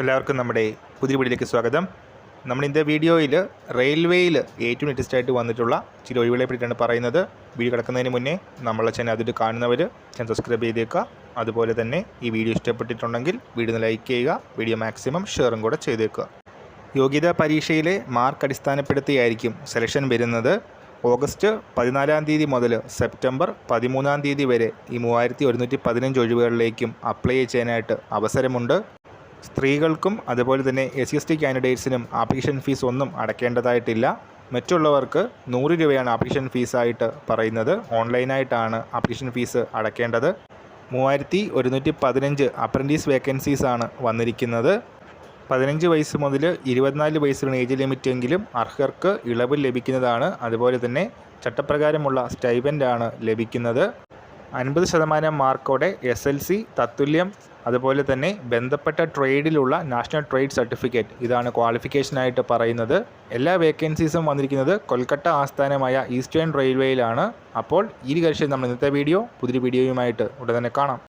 എല്ലാവർക്കും നമ്മുടെ പുതിയ വീഡിയോയിലേക്ക് സ്വാഗതം. നമ്മൾ ഇന്നത്തെ വീഡിയോയിൽ റെയിൽവേയിൽ ഏറ്റവും ലേറ്റസ്റ്റ് ആയിട്ട് വന്നിട്ടുള്ള ചില ഒഴിവുകളെ പറ്റിയിട്ടാണ് പറയുന്നത്. വീഡിയോ കിടക്കുന്നതിന് മുന്നേ നമ്മളെ ചാനൽ അതിൽ കാണുന്നവർ ചാനൽ സബ്സ്ക്രൈബ് ചെയ്തേക്കുക. അതുപോലെ തന്നെ ഈ വീഡിയോ ഇഷ്ടപ്പെട്ടിട്ടുണ്ടെങ്കിൽ വീഡിയോ ലൈക്ക് ചെയ്യുക വീഡിയോ മാക്സിമം ഷെയറും കൂടെ ചെയ്തേക്കുക. യോഗ്യതാ പരീക്ഷയിലെ മാർക്ക് അടിസ്ഥാനപ്പെടുത്തിയായിരിക്കും സെലക്ഷൻ വരുന്നത്. ഓഗസ്റ്റ് പതിനാലാം തീയതി മുതൽ സെപ്റ്റംബർ പതിമൂന്നാം തീയതി വരെ ഈ മൂവായിരത്തി ഒരുന്നൂറ്റി പതിനഞ്ച് ഒഴിവുകളിലേക്കും അപ്ലൈ ചെയ്യാനായിട്ട് അവസരമുണ്ട്. സ്ത്രീകൾക്കും അതുപോലെ തന്നെ എസ് സി എസ് ടി കാൻഡിഡേറ്റ്സിനും ആപ്ലിക്കേഷൻ ഫീസ് ഒന്നും അടയ്ക്കേണ്ടതായിട്ടില്ല. മറ്റുള്ളവർക്ക് നൂറ് രൂപയാണ് ആപ്ലിക്കേഷൻ ഫീസായിട്ട് പറയുന്നത്. ഓൺലൈനായിട്ടാണ് ആപ്ലിക്കേഷൻ ഫീസ് അടയ്ക്കേണ്ടത്. മൂവായിരത്തി ഒരുന്നൂറ്റി പതിനഞ്ച് അപ്രന്റീസ് വേക്കൻസീസാണ് വന്നിരിക്കുന്നത്. പതിനഞ്ച് വയസ്സ് മുതൽ ഇരുപത്തിനാല് വയസ്സിലാണ് ഏജ് ലിമിറ്റ് എങ്കിലും അർഹർക്ക് ഇളവ് ലഭിക്കുന്നതാണ്. അതുപോലെ തന്നെ ചട്ടപ്രകാരമുള്ള സ്റ്റൈബന്റാണ് ലഭിക്കുന്നത്. അൻപത് ശതമാനം മാർക്കോടെ എസ് എൽ സി തത്തുല്യം അതുപോലെ തന്നെ ബന്ധപ്പെട്ട ട്രേഡിലുള്ള നാഷണൽ ട്രേഡ് സർട്ടിഫിക്കറ്റ്. ഇതാണ് ക്വാളിഫിക്കേഷനായിട്ട് പറയുന്നത്. എല്ലാ വേക്കൻസീസും വന്നിരിക്കുന്നത് കൊൽക്കത്ത ആസ്ഥാനമായ ഈസ്റ്റേൺ റെയിൽവേയിലാണ്. അപ്പോൾ ഈ കഴിച്ച് നമ്മൾ ഇന്നത്തെ വീഡിയോ പുതിയ വീഡിയോയുമായിട്ട് ഉടൻ തന്നെ കാണാം.